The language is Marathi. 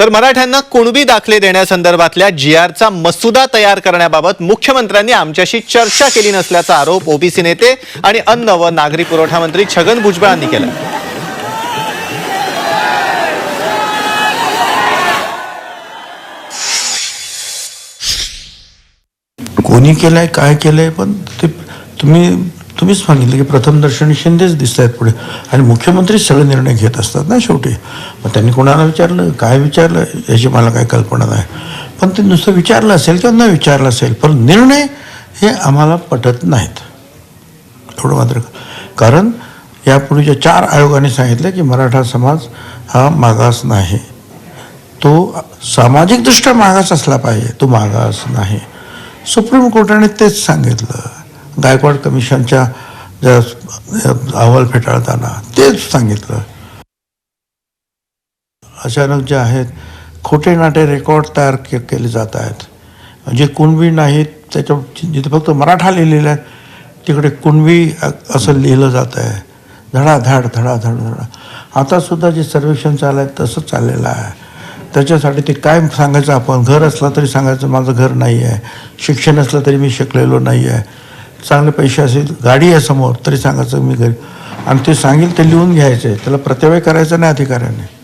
तर मराठ्यांना कुणबी दाखले देण्यासंदर्भातल्या जी आरचा मसुदा तयार करण्याबाबत मुख्यमंत्र्यांनी आमच्याशी चर्चा केली नसल्याचा आरोप ओबीसी नेते आणि अन्न व नागरी पुरवठा मंत्री छगन भुजबळांनी केला. कोणी केलंय काय केलंय पण ते तुम्ही तुम्हीच सांगितलं की प्रथम दर्शनी शिंदेच दिसत आहेत पुढे. आणि मुख्यमंत्री सगळे निर्णय घेत असतात ना शेवटी. मग त्यांनी कोणाला विचारलं? काय विचारलं? याची मला काही कल्पना नाही. पण ते नुसतं विचारलं असेल किंवा न विचारलं असेल पण निर्णय हे आम्हाला पटत नाहीत. एवढं मात्र कारण यापूर्वीच्या चार आयोगाने सांगितलं की मराठा समाज हा मागास नाही. तो सामाजिकदृष्ट्या मागास असला पाहिजे. तो मागास नाही. सुप्रीम कोर्टाने तेच सांगितलं. गायकवाड कमिशनच्या ज्या अहवाल फेटाळताना तेच सांगितलं. अचानक जे आहेत खोटे नाटे रेकॉर्ड तयार के केले जात आहेत. जे कुणबी नाहीत त्याच्या जिथे फक्त मराठा लिहिलेलं आहे तिकडे कुणबी असं लिहिलं जात आहे. धडाधड धडाधड धडा आतासुद्धा जे सर्वेक्षण चाललं आहे तसंच चाललेलं आहे. त्याच्यासाठी ते काय सांगायचं आपण घर असलं तरी सांगायचं माझं घर नाही आहे शिक्षण असलं तरी मी शिकलेलो नाही आहे चांगले पैसे असेल गाडी आहे समोर तरी सांगायचं मी घरी. आणि ते सांगेल ते लिहून घ्यायचं आहे त्याला प्रत्यवय करायचा नाही अधिकाऱ्याने.